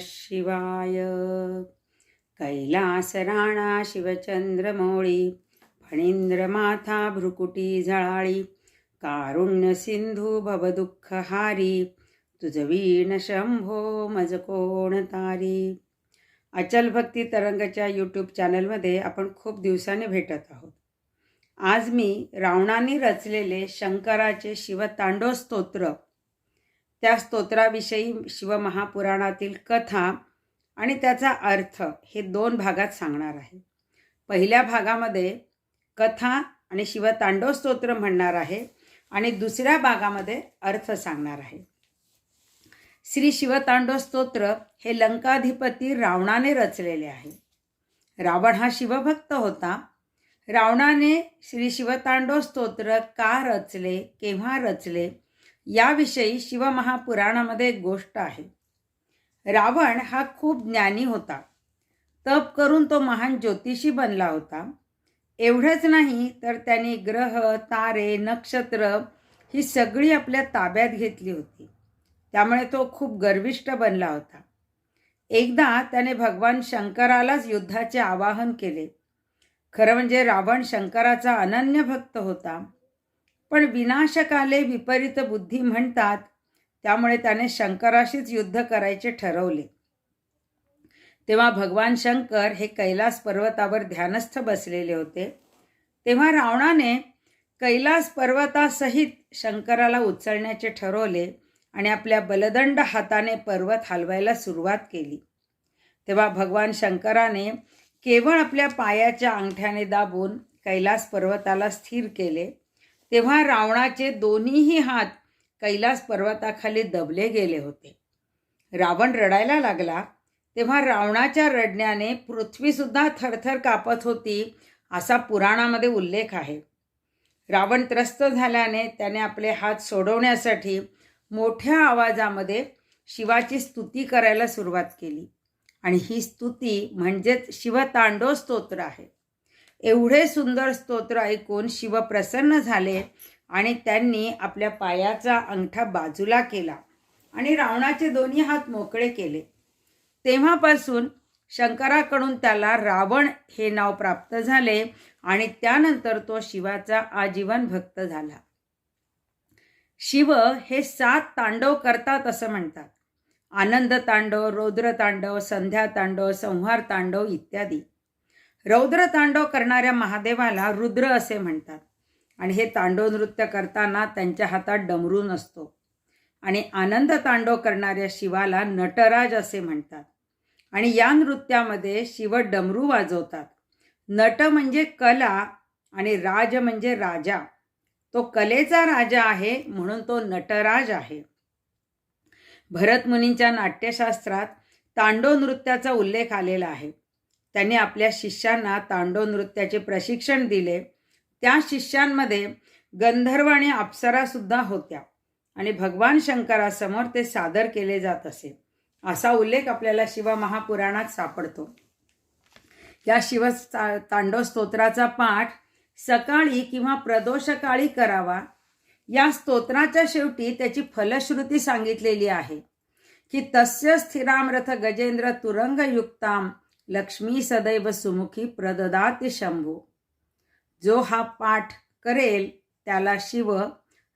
शिवाय। कैलास राणा शिवचंद्रमौळी फणींद्रमाथा भ्रुकुटी झळाळी कारुण्य सिंधू भवदुःख हारी वीण शंभो मज कोण तारी। अचल भक्ती तरंगच्या यूट्यूब चॅनलमध्ये आपण खूप दिवसांनी भेटत आहोत. आज मी रावणाने रचलेले शंकराचे शिवतांडव स्तोत्र त्या स्तोत्राविषयी शिवमहापुराणातील कथा आणि त्याचा अर्थ हे दोन भागात सांगणार आहे. पहिल्या भागामध्ये कथा आणि शिवतांडव स्तोत्र म्हणणार आहे आणि दुसऱ्या भागामध्ये अर्थ सांगणार आहे. श्री शिवतांडव स्तोत्र हे लंकाधिपती रावणाने रचलेले आहे. रावण हा शिवभक्त होता. रावणाने श्री शिवतांडव स्तोत्र का रचले केव्हा रचले याविषयी शिवमहापुराणामध्ये एक गोष्ट आहे. रावण हा खूप ज्ञानी होता. तप करून तो महान ज्योतिषी बनला होता. एवढंच नाही तर त्यांनी ग्रह तारे नक्षत्र ही सगळी आपल्या ताब्यात घेतली होती. त्यामुळे तो खूप गर्विष्ट बनला होता. एकदा त्याने भगवान शंकरालाच युद्धाचे आवाहन केले. खरं म्हणजे रावण शंकराचा अनन्य भक्त होता. पण विनाशकाले विपरीत बुद्धी म्हणतात त्यामुळे त्याने शंकराशीच युद्ध करायचे ठरवले. तेव्हा भगवान शंकर हे कैलास पर्वतावर ध्यानस्थ बसलेले होते. तेव्हा रावणाने कैलास पर्वतासहित शंकराला उचलण्याचे ठरवले आणि आपल्या बलदंड हाताने पर्वत हलवायला सुरुवात केली. तेव्हा भगवान शंकराने केवळ आपल्या पायाच्या अंगठ्याने दाबून कैलास पर्वताला स्थिर केले. तेव्हा रावणाचे दोन्हीही हात कैलास पर्वताखाली दबले गेले होते. रावण रडायला लागला तेव्हा रावणाच्या रडण्याने पृथ्वीसुद्धा थरथर कापत होती असा पुराणामध्ये उल्लेख आहे. रावण त्रस्त झाल्याने त्याने आपले हात सोडवण्यासाठी मोठ्या आवाजामध्ये शिवाची स्तुती करायला सुरुवात केली. आणि ही स्तुती म्हणजेच शिवतांडव स्तोत्र आहे. एवढे सुंदर स्तोत्र ऐकून शिव प्रसन्न झाले आणि त्यांनी आपल्या पायाचा अंगठा बाजूला केला आणि रावणाचे दोन्ही हात मोकळे केले. तेव्हापासून शंकराकडून त्याला रावण हे नाव प्राप्त झाले आणि त्यानंतर तो शिवाचा आजीवन भक्त झाला. शिव हे सात तांडव करतात असं म्हणतात. आनंद तांडव रौद्र तांडव संध्या तांडव संहार तांडव इत्यादी. रौद्र तांडव करणाऱ्या महादेवाला रुद्र असे म्हणतात. आणि हे तांडव नृत्य करताना त्यांच्या हातात डमरू नसतो. आणि आनंद तांडव करणाऱ्या शिवाला नटराज असे म्हणतात. आणि या नृत्यामध्ये शिव डमरू वाजवतात. नट म्हणजे कला आणि राज म्हणजे राजा. तो कलेचा राजा आहे म्हणून तो नटराज आहे. भरतमुनींच्या नाट्यशास्त्रात तांडव नृत्याचा उल्लेख आलेला आहे. त्यांनी आपल्या शिष्यांना तांडव नृत्याचे प्रशिक्षण दिले. त्या शिष्यांमध्ये गंधर्व आणि अप्सरासुद्धा होत्या आणि भगवान शंकरासमोर ते सादर केले जात असे. असा उल्लेख आपल्याला शिव महापुराणात सापडतो. या शिव तांडव स्तोत्राचा पाठ सकाळी किंवा प्रदोषकाळी करावा. या स्तोत्राच्या शेवटी त्याची फलश्रुती सांगितलेली आहे की तस्य स्थिरामरथ गजेंद्र तुरंगयुक्ताम लक्ष्मी सदैव सुमुखी प्रददाति शंभू. जो हा पाठ करेल त्याला शिव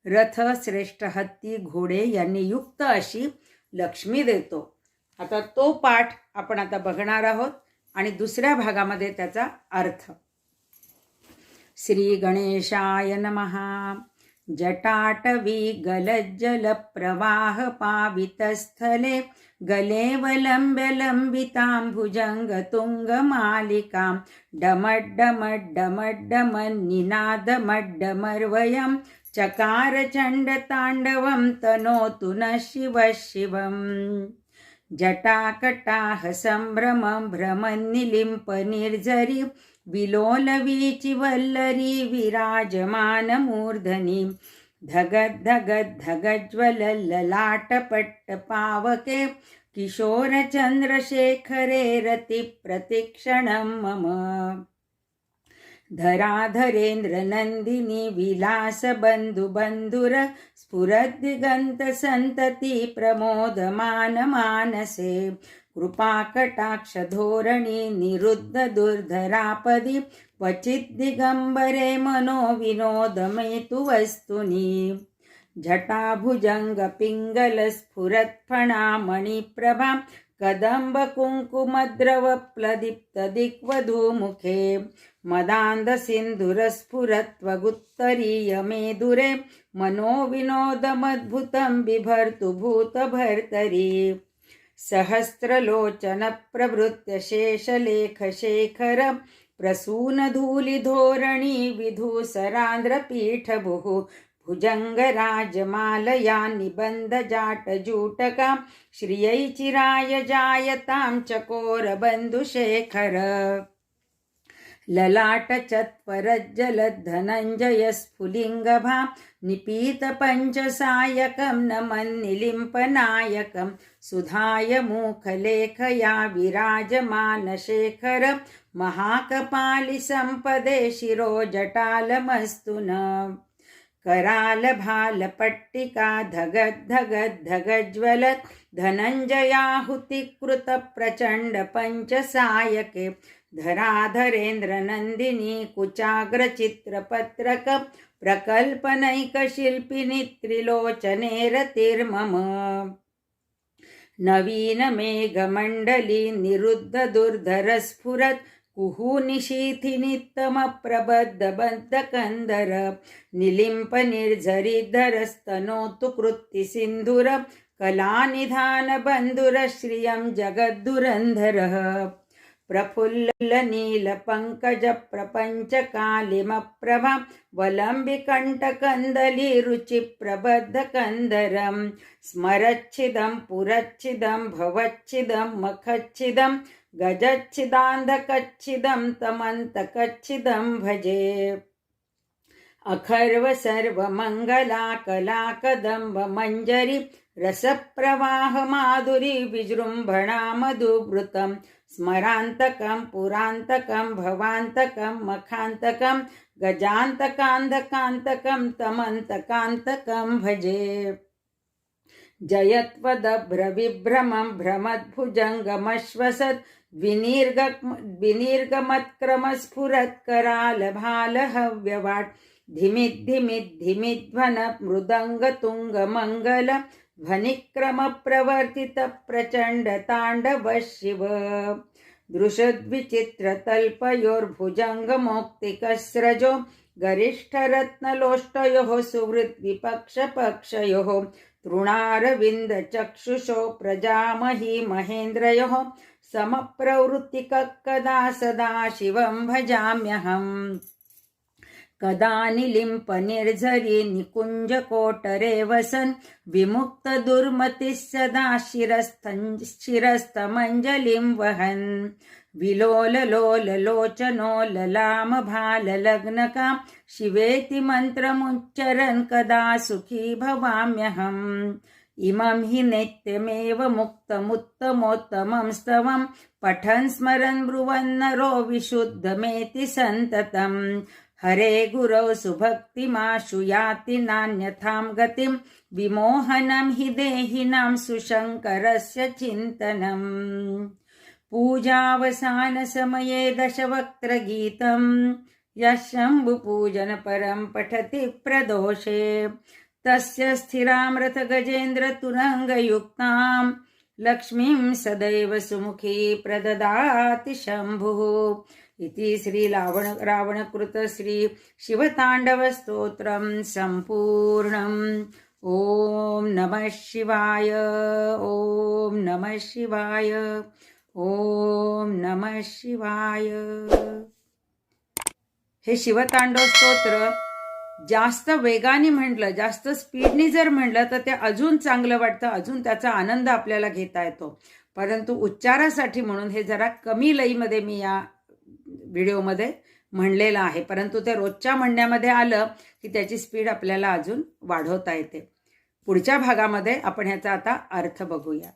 रथ श्रेष्ठ हत्ती घोडे यांनी युक्त अशी लक्ष्मी देतो. आता तो पाठ आपण आता बघणार आहोत आणि दुसऱ्या भागामध्ये त्याचा अर्थ. श्री गणेशाय नमहा जटाटवी गलज्जलप्रवाहपावितस्थले पावितस्थले भुजङ्गतुङ्गमालिकां डमड्डमड्डमड्डमन्निनादमड्डमर्वयं चकारचण्डताण्डवं तनोतु न शिवः शिवम् जटाकटाह सम्भ्रमं भ्रमन्निलिम्पनिर्झरि विलोलवीचि वल्लरी विराजमानमूर्धनि धगद्धगद्धगज्वलललाटपट्टपावके किशोरचन्द्रशेखरे रतिप्रतिक्षणं मम। धराधरेन्द्रनन्दिनी नन्दिनी विलास बन्धु बन्धुर स्फुरद्दिगन्त सन्तति प्रमोदमान मानसे कृपाकटाक्ष धोरणी निरुद्ध दुर्धरापदी क्वचित् दिगम्बरे मनो विनोदमेतु वस्तुनि जटाभुजङ्गपिङ्गलस्फुरत्फणामणिप्रभा कदम्बकुङ्कुमद्रवप्लदीप्तदिक्वधूमुखे मदान्दसिन्धुरस्फुरत्वगुत्तरीयमेदुरे मनोविनोदमद्भुतं बिभर्तु भूतभर्तरी। सहस्रलोचनप्रभृत्यशेषलेखशेखर प्रसूनधूलिधोरणि प्रसूनधूलिधोरणी विधूसरान्द्रपीठभुः भुजङ्गराजमालया निबन्धजाटजूटकां श्रियै चिराय जायतां चकोरबन्धुशेखर। ललाटचत्वरज्जलद्धनञ्जयस्फुलिङ्गभा निपीतपञ्चसायकं नमन्निलिम्पनायकं सुधाय मूखलेखया विराजमानशेखर महाकपालिसम्पदे शिरोजटालमस्तु न। करालभालपट्टिका धगद्धगद्धगज्वलत् धनञ्जयाहुतिकृतप्रचण्डपञ्चसायके धराधरेन्द्रनन्दिनी कुचाग्रचित्रपत्रक प्रकल्पनैकशिल्पिनि त्रिलोचनेरतिर्मम नवीनमेघमण्डली निरुद्धदुर्धरस्फुरत् कुहूनिशीथिनित्तमप्रबद्धबद्धकन्दर निलिम्पनिर्झरिधरस्तनोतु कृत्तिसिन्धुर कलानिधानबन्धुरश्रियं जगद्दुरन्धरः। प्रफुल्लनीलपङ्कजप्रपञ्चकालिमप्रभा वलम्बिकण्ठकन्दलीरुचिप्रबद्धकन्दरं स्मरच्छिदं पुरच्छिदं भवच्छिदं मखच्छिदं गजच्छिदान्धकच्छिदं तमन्तकच्छिदं भजे। अखर्व सर्वमङ्गला कलाकदम्ब मञ्जरी विजृम्भणा मधुवृतं स्मरान्तकं पुरान्तकं भवान्तकं मखान्तकं गजान्तकान्धकान्तकं तमन्तकान्तकं भजे। जयत्वदभ्रविभ्रमं भ्रमद्भुजङ्गमश्वसत् द्विनिर्ग द्विनिर्गमत्क्रमस्फुरत्करालभालहव्यवाट् धिमिद्धिमिद्धिमिध्वन मृदङ्गतुङ्गमङ्गल ध्वनिक्रमप्रवर्तितप्रचण्डताण्डव शिव दृशद्विचित्रतल्पयोर्भुजङ्गमौक्तिकस्रजो गरिष्ठरत्नलोष्टयोः सुहृद्विपक्षपक्षयोः तृणारविन्दचक्षुषो प्रजामही महेन्द्रयोः समप्रवृत्तिकः कदा सदा शिवं भजाम्यहम्। कदा निलिम्पनिर्झरि निकुञ्जकोटरे वसन् विमुक्तदुर्मतिः सदा शिरस्थं शिरस्तमञ्जलिं वहन्। विलोललोललोचनो ललामभाललग्नका शिवेति मन्त्रमुच्चरन् कदा सुखी भवाम्यहम्। इमं हि नित्यमेव मुक्तमुत्तमोत्तमं स्तवं पठन् स्मरन् ब्रुवन्नरो विशुद्धमेति सन्ततम्। हरे गुरौ सुभक्तिमाशु याति नान्यथां गतिं विमोहनं हि देहिनां सुशङ्करस्य चिन्तनम्। पूजावसानसमये दशवक्त्रगीतं यः शम्भुपूजनपरं पठति प्रदोषे। तस्य स्थिरां रथगजेन्द्रतुरङ्गयुक्तां लक्ष्मीं सदैव सुमुखी प्रददाति शम्भुः। इति श्रीरावण रावणकृत श्री शिवताण्डवस्तोत्रं सम्पूर्णम् ॐ नमः शिवाय ॐ नमः शिवाय ॐ नमः शिवाय। हे शिवतांडव स्तोत्र जास्त वेगाने म्हटलं जास्त स्पीडनी जर म्हटलं तर ते अजून चांगलं वाटतं अजून त्याचा आनंद आपल्याला घेता येतो. परंतु उच्चारासाठी म्हणून हे जरा कमी लईमध्ये मी या व्हिडिओमध्ये म्हणलेलं आहे. परंतु ते रोजच्या म्हणण्यामध्ये आलं की त्याची स्पीड आपल्याला अजून वाढवता येते. पुढच्या भागामध्ये आपण ह्याचा आता अर्थ बघूया.